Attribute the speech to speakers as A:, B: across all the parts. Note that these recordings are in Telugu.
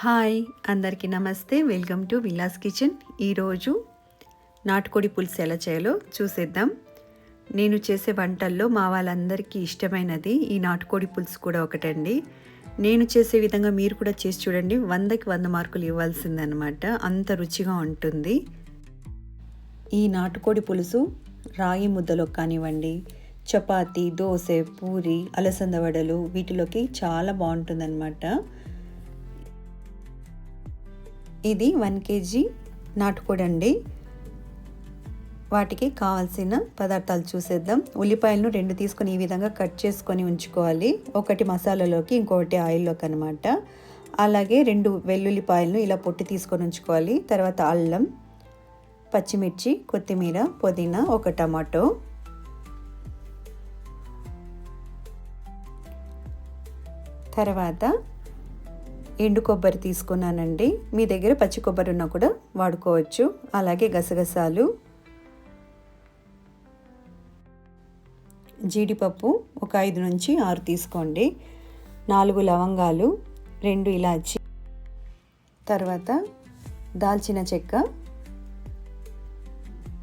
A: హాయ్ అందరికీ నమస్తే. Welcome to Vilas kitchen. ఈరోజు నాటుకోడి పులుసు ఎలా చేయాలో చూసేద్దాం. నేను చేసే వంటల్లో మా వాళ్ళందరికీ ఇష్టమైనది ఈ నాటుకోడి పులుసు కూడా ఒకటండి. నేను చేసే విధంగా మీరు కూడా చేసి చూడండి. వందకి వంద మార్కులు ఇవ్వాల్సిందనమాట. అంత రుచిగా ఉంటుంది. ఈ నాటుకోడి పులుసు రాగి ముద్దలో కానివ్వండి చపాతి దోశ పూరి అలసంద వడలు వీటిలోకి చాలా బాగుంటుందన్నమాట ఇది వన్ కేజీ నాటుకోడి అండి. వాటికి కావాల్సిన పదార్థాలు చూసేద్దాం. ఉల్లిపాయలను రెండు తీసుకొని ఈ విధంగా కట్ చేసుకొని ఉంచుకోవాలి. ఒకటి మసాలాలోకి ఇంకొకటి ఆయిల్లోకి అనమాట అలాగే రెండు వెల్లుల్లిపాయలను ఇలా పొట్టి తీసుకొని ఉంచుకోవాలి. తర్వాత అల్లం పచ్చిమిర్చి కొత్తిమీర పుదీనా ఒక టమాటో. తర్వాత ఎండు కొబ్బరి తీసుకున్నానండి. మీ దగ్గర పచ్చి కొబ్బరి ఉన్నా కూడా వాడుకోవచ్చు. అలాగే గసగసాలు జీడిపప్పు ఒక ఐదు నుంచి ఆరు తీసుకోండి. నాలుగు లవంగాలు రెండు ఇలాచి తర్వాత దాల్చిన చెక్క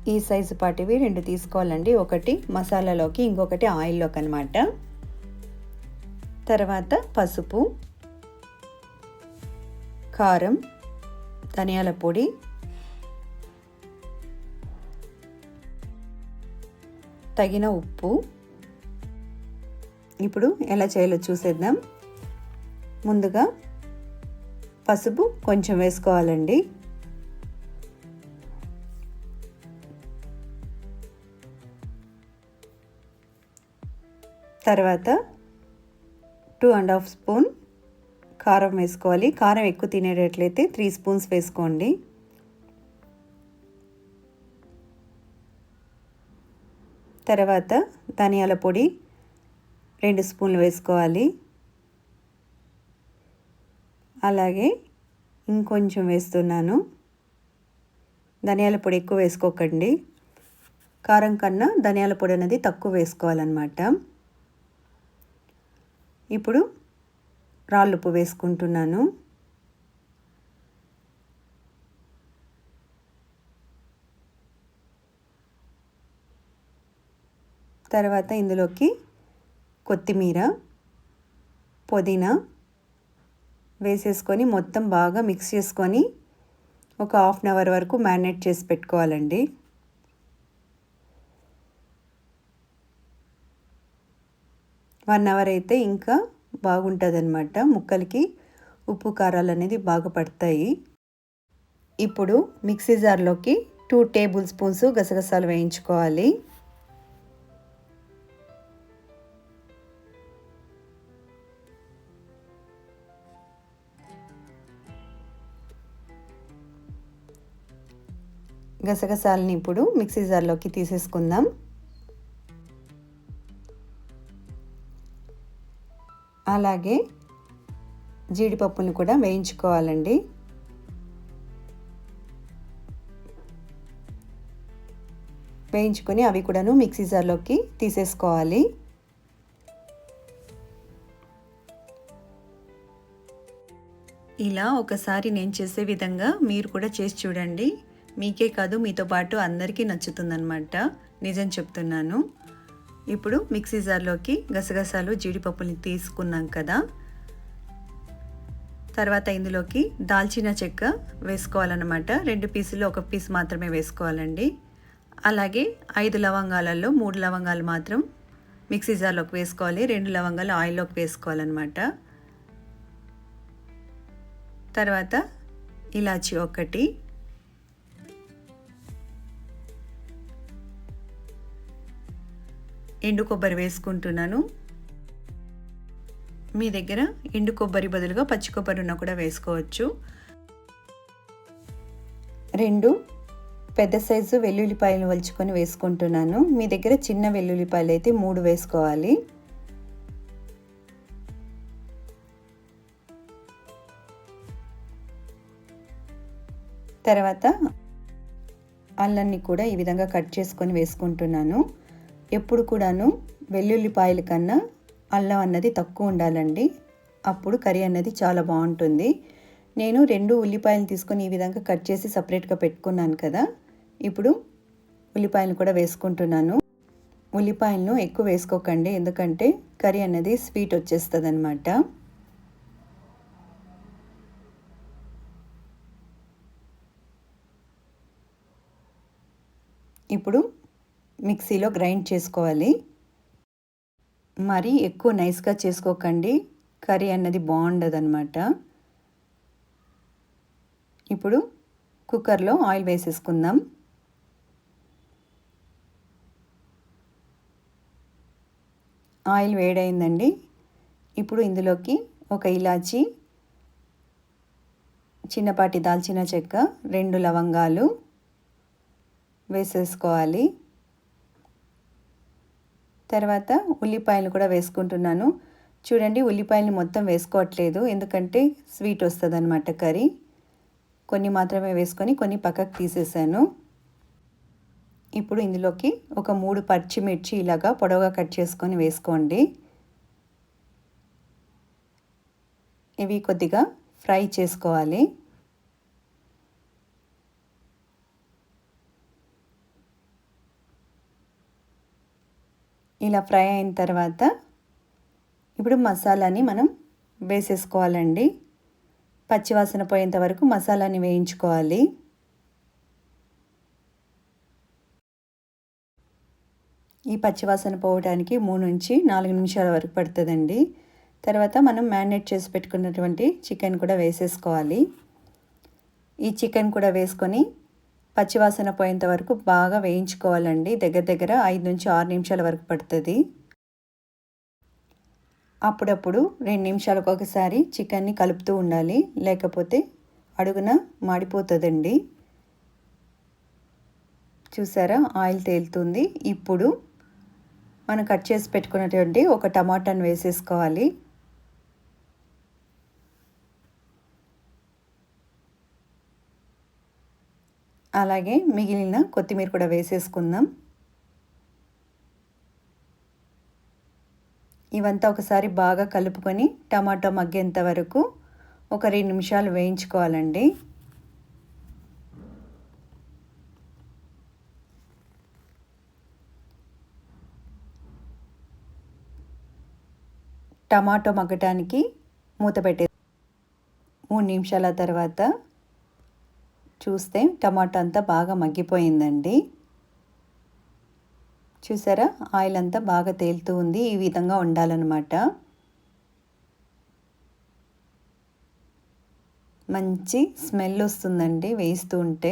A: ఈ సైజు పాటివి రెండు తీసుకోవాలండి. ఒకటి మసాలాలోకి ఇంకొకటి ఆయిల్లోకి అనమాట తర్వాత పసుపు కారం ధనియాల పొడి తగిన ఉప్పు. ఇప్పుడు ఎలా చేయాలో చూసేద్దాం. ముందుగా పసుపు కొంచెం వేసుకోవాలండి. తర్వాత టూ అండ్ హాఫ్ స్పూన్ కారం వేసుకోవాలి. కారం ఎక్కువ తినేటట్లయితే త్రీ స్పూన్స్ వేసుకోండి. తర్వాత ధనియాల పొడి రెండు స్పూన్లు వేసుకోవాలి. అలాగే ఇంకొంచెం వేస్తున్నాను. ధనియాల పొడి ఎక్కువ వేసుకోకండి. కారం కన్నా ధనియాల పొడి అనేది తక్కువ వేసుకోవాలన్నమాట. ఇప్పుడు రాళ్ళుప్పు వేసుకుంటున్నాను. తర్వాత ఇందులోకి కొత్తిమీర పుదీనా వేసేసుకొని మొత్తం బాగా మిక్స్ చేసుకొని ఒక హాఫ్ అన్ అవర్ వరకు మ్యారినేట్ చేసి పెట్టుకోవాలండి. వన్ అవర్ అయితే ఇంకా బాగుంటుంది అనమాట ముక్కలకి ఉప్పు కారాలు అనేది బాగా పడతాయి. ఇప్పుడు మిక్సీ జార్లోకి టూ టేబుల్ స్పూన్స్ గసగసాలు వేయించుకోవాలి. గసగసాలని ఇప్పుడు మిక్సీ జార్లోకి తీసేసుకుందాం. అలాగే జీడిపప్పును కూడా వేయించుకోవాలండి. వేయించుకొని అవి కూడాను మిక్సీ జార్లోకి తీసేసుకోవాలి. ఇలా ఒకసారి నేను చేసే విధంగా మీరు కూడా చేసి చూడండి. మీకే కాదు మీతో పాటు అందరికీ నచ్చుతుందన్నమాట. నిజం చెప్తున్నాను. ఇప్పుడు మిక్సీ జార్లోకి గసగసాలు జీడిపప్పుని తీసుకున్నాం కదా. తర్వాత ఇందులోకి దాల్చిన చెక్క వేసుకోవాలన్నమాట. రెండు పీసులు ఒక పీస్ మాత్రమే వేసుకోవాలండి. అలాగే ఐదు లవంగాలలో మూడు లవంగాలు మాత్రం మిక్సీ జార్లోకి వేసుకోవాలి. రెండు లవంగాలు ఆయిల్లోకి వేసుకోవాలన్నమాట. తర్వాత ఇలాచి ఒకటి ఎండు కొబ్బరి వేసుకుంటున్నాను. మీ దగ్గర ఎండు కొబ్బరి బదులుగా పచ్చి కొబ్బరి ఉన్న కూడా వేసుకోవచ్చు. రెండు పెద్ద సైజు వెల్లుల్లిపాయలు వలుచుకొని వేసుకుంటున్నాను. మీ దగ్గర చిన్న వెల్లుల్లిపాయలు అయితే మూడు వేసుకోవాలి. తర్వాత అల్లన్ని కూడా ఈ విధంగా కట్ చేసుకొని వేసుకుంటున్నాను. ఎప్పుడు కూడాను వెల్లుల్లిపాయల కన్నా అల్లం అన్నది తక్కువ ఉండాలండి. అప్పుడు కర్రీ అన్నది చాలా బాగుంటుంది. నేను రెండు ఉల్లిపాయలు తీసుకొని ఈ విధంగా కట్ చేసి సపరేట్గా పెట్టుకున్నాను కదా. ఇప్పుడు ఉల్లిపాయలు కూడా వేసుకుంటున్నాను. ఉల్లిపాయలను ఎక్కువ వేసుకోకండి. ఎందుకంటే కర్రీ అనేది స్వీట్ వచ్చేస్తుంది అనమాట ఇప్పుడు మిక్సీలో గ్రైండ్ చేసుకోవాలి. మరీ ఎక్కువ నైస్గా చేసుకోకండి. కర్రీ అన్నది బాగుండదు అనమాట ఇప్పుడు కుక్కర్లో ఆయిల్ వేసేసుకుందాం. ఆయిల్ వేడైందండి. ఇప్పుడు ఇందులోకి ఒక ఇలాచి చిన్నపాటి దాల్చిన చెక్క రెండు లవంగాలు వేసేసుకోవాలి. తర్వాత ఉల్లిపాయలు కూడా వేసుకుంటున్నాను. చూడండి ఉల్లిపాయలు మొత్తం వేసుకోవట్లేదు. ఎందుకంటే స్వీట్ వస్తుంది అనమాట కర్రీ. కొన్ని మాత్రమే వేసుకొని కొన్ని పక్కకు తీసేసాను. ఇప్పుడు ఇందులోకి ఒక మూడు పచ్చిమిర్చి ఇలాగా పొడవుగా కట్ చేసుకొని వేసుకోండి. ఇవి కొద్దిగా ఫ్రై చేసుకోవాలి. ఇలా ఫ్రై అయిన తర్వాత ఇప్పుడు మసాలాని మనం వేసేసుకోవాలండి. పచ్చివాసన పోయేంత వరకు మసాలాని వేయించుకోవాలి. ఈ పచ్చివాసన పోవడానికి మూడు నుంచి నాలుగు నిమిషాల వరకు పడుతుందండి. తర్వాత మనం మ్యారినేట్ చేసి పెట్టుకున్నటువంటి చికెన్ కూడా వేసేసుకోవాలి. ఈ చికెన్ కూడా వేసుకొని పచ్చివాసన పోయేంత వరకు బాగా వేయించుకోవాలండి. దగ్గర దగ్గర ఐదు నుంచి ఆరు నిమిషాల వరకు పడుతుంది. అప్పుడప్పుడు రెండు నిమిషాలకు ఒకసారి చికెన్ని కలుపుతూ ఉండాలి. లేకపోతే అడుగున మాడిపోతుందండి. చూసారా? ఆయిల్ తేలుతుంది. ఇప్పుడు మనం కట్ చేసి పెట్టుకున్నటువంటి ఒక టమాటాను వేసేసుకోవాలి. అలాగే మిగిలిన కొత్తిమీర కూడా వేసేసుకుందాం. ఇవంతా ఒకసారి బాగా కలుపుకొని టమాటో మగ్గేంత వరకు ఒక రెండు నిమిషాలు వేయించుకోవాలండి. టమాటో మగ్గటానికి మూత పెట్టే మూడు నిమిషాల తర్వాత చూస్తే టమాటో అంతా బాగా మగ్గిపోయిందండి. చూసారా? ఆయిల్ అంతా బాగా తేలుతూ ఉంది. ఈ విధంగా ఉండాలన్నమాట మంచి స్మెల్ వస్తుందండి వేస్తూ ఉంటే.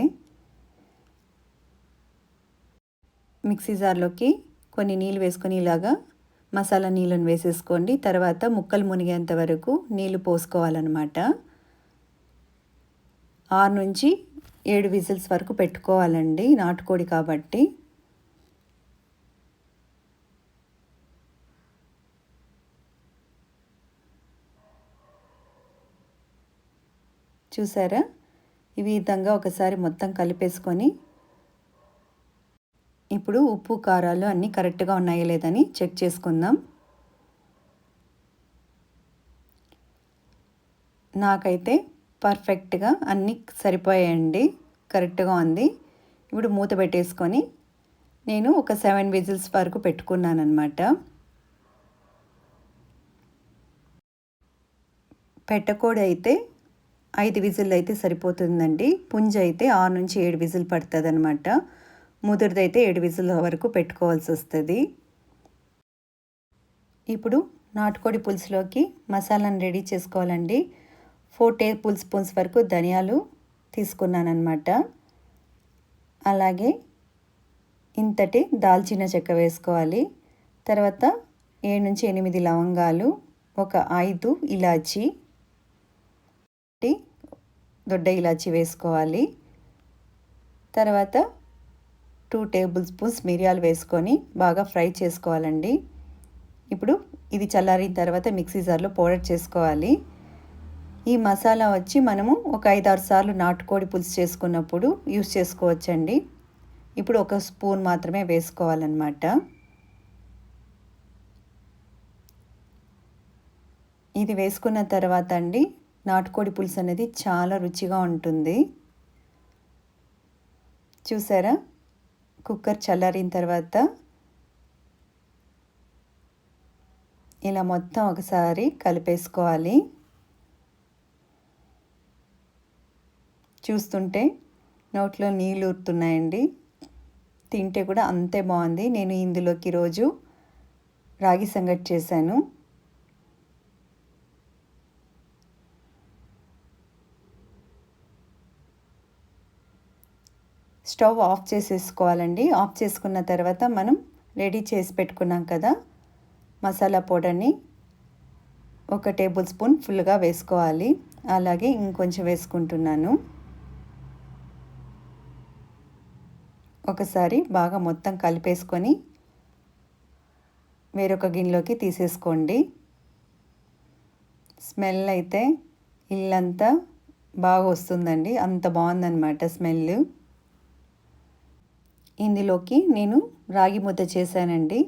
A: మిక్సీ జార్లోకి కొన్ని నీళ్ళు వేసుకొని ఇలాగా మసాలా నీళ్ళను వేసేసుకోండి. తర్వాత ముక్కలు మునిగేంత వరకు నీళ్ళు పోసుకోవాలన్నమాట. ఆరు నుంచి ఏడు విజిల్స్ వరకు పెట్టుకోవాలండి నాటుకోడి కాబట్టి. చూసారా? ఈ విధంగా ఒకసారి మొత్తం కలిపేసుకొని ఇప్పుడు ఉప్పు కారాలు అన్నీ కరెక్ట్గా ఉన్నాయో లేదని చెక్ చేసుకుందాం. నాకైతే పర్ఫెక్ట్గా అన్నీ సరిపోయాయండి. కరెక్ట్గా ఉంది. ఇప్పుడు మూత పెట్టేసుకొని నేను ఒక సెవెన్ విజిల్స్ వరకు పెట్టుకున్నాను అనమాట పెట్టకోడి అయితే ఐదు విజిల్ అయితే సరిపోతుందండి. పుంజ అయితే ఆరు నుంచి ఏడు విజిల్ పడుతుంది అనమాట ముదురుదైతే ఏడు విజిల్ వరకు పెట్టుకోవాల్సి వస్తుంది. ఇప్పుడు నాటుకోడి పులుసులోకి మసాలాను రెడీ చేసుకోవాలండి. ఫోర్ టేబుల్ స్పూన్స్ వరకు ధనియాలు తీసుకున్నానమాట అలాగే ఇంతటి దాల్చిన చెక్క వేసుకోవాలి. తర్వాత ఏడు నుంచి ఎనిమిది లవంగాలు ఒక ఐదు ఇలాచి దొడ్డ ఇలాచి వేసుకోవాలి. తర్వాత టూ టేబుల్ స్పూన్స్ మిరియాలు వేసుకొని బాగా ఫ్రై చేసుకోవాలండి. ఇప్పుడు ఇది చల్లారిన తర్వాత మిక్సీ జార్లో పౌడర్ చేసుకోవాలి. ఈ మసాలా వచ్చి మనము ఒక ఐదు ఆరు సార్లు నాటుకోడి పులుసు చేసుకున్నప్పుడు యూస్ చేసుకోవచ్చండి. ఇప్పుడు ఒక స్పూన్ మాత్రమే వేసుకోవాలన్నమాట. ఇది వేసుకున్న తర్వాత అండి నాటుకోడి పులుసు అనేది చాలా రుచిగా ఉంటుంది. చూసారా? కుక్కర్ చల్లారిన తర్వాత ఇలా మొత్తం ఒకసారి కలిపేసుకోవాలి. చూస్తుంటే నోట్లో నీళ్ళు ఊరుతున్నాయండి. తింటే కూడా అంతే బాగుంది. నేను ఇందులోకి రోజు రాగి సంగటి చేశాను. స్టవ్ ఆఫ్ చేసేసుకోవాలండి. ఆఫ్ చేసుకున్న తర్వాత మనం రెడీ చేసి పెట్టుకున్నాం కదా మసాలా పౌడర్ని ఒక టేబుల్ స్పూన్ ఫుల్గా వేసుకోవాలి. అలాగే ఇంకొంచెం వేసుకుంటున్నాను. ఒకసారి బాగా మొత్తం కలిపేసుకొని వేరొక గిన్నెలోకి తీసేసుకోండి. స్మెల్ అయితే ఇల్లంతా బాగా వస్తుందండి. అంత బాగుందన్నమాట స్మెల్. ఇందులోకి నేను రాగి ముద్ద చేశానండి.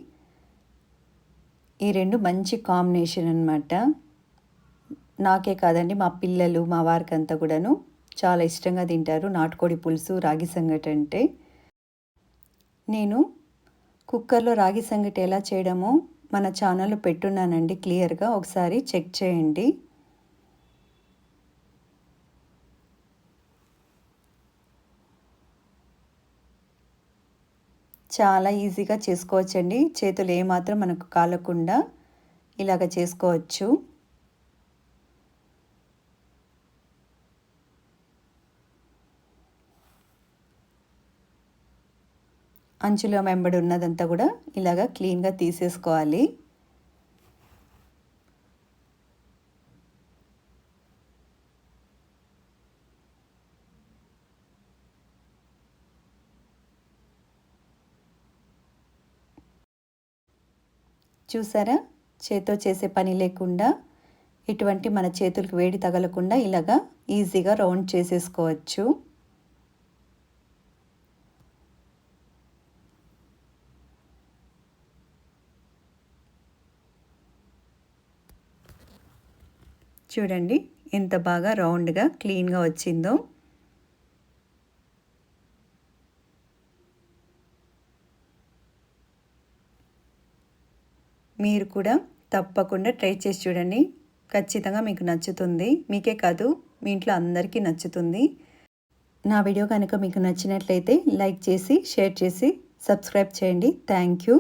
A: ఈ రెండు మంచి కాంబినేషన్ అనమాట నాకే కాదండి మా పిల్లలు మా వారికి అంతా కూడాను చాలా ఇష్టంగా తింటారు నాటుకోడి పులుసు రాగి సంగటి అంటే నేను కుక్కర్లో రాగి సంగటి ఎలా చేయడమో మన ఛానల్లో పెట్టున్నానండి క్లియర్గా ఒకసారి చెక్ చేయండి. చాలా ఈజీగా చేసుకోవచ్చండి. చేతులు ఏమాత్రం మనకు కాలకుండా ఇలాగ చేసుకోవచ్చు. అంచులో వెంబడి ఉన్నదంతా కూడా ఇలాగ క్లీన్గా తీసేసుకోవాలి. చూసారా? చేతో చేసే పని లేకుండా ఇటువంటి మన చేతులకు వేడి తగలకుండా ఇలాగా ఈజీగా రౌండ్ చేసేసుకోవచ్చు. చూడండి. ఎంత బాగా రౌండ్గా క్లీన్గా వచ్చిందో. మీరు కూడా తప్పకుండా ట్రై చేసి చూడండి. ఖచ్చితంగా మీకు నచ్చుతుంది. మీకే కాదు మీ ఇంట్లో అందరికీ నచ్చుతుంది. నా వీడియో కనుక మీకు నచ్చినట్లయితే లైక్ చేసి షేర్ చేసి సబ్స్క్రైబ్ చేయండి. Thank you.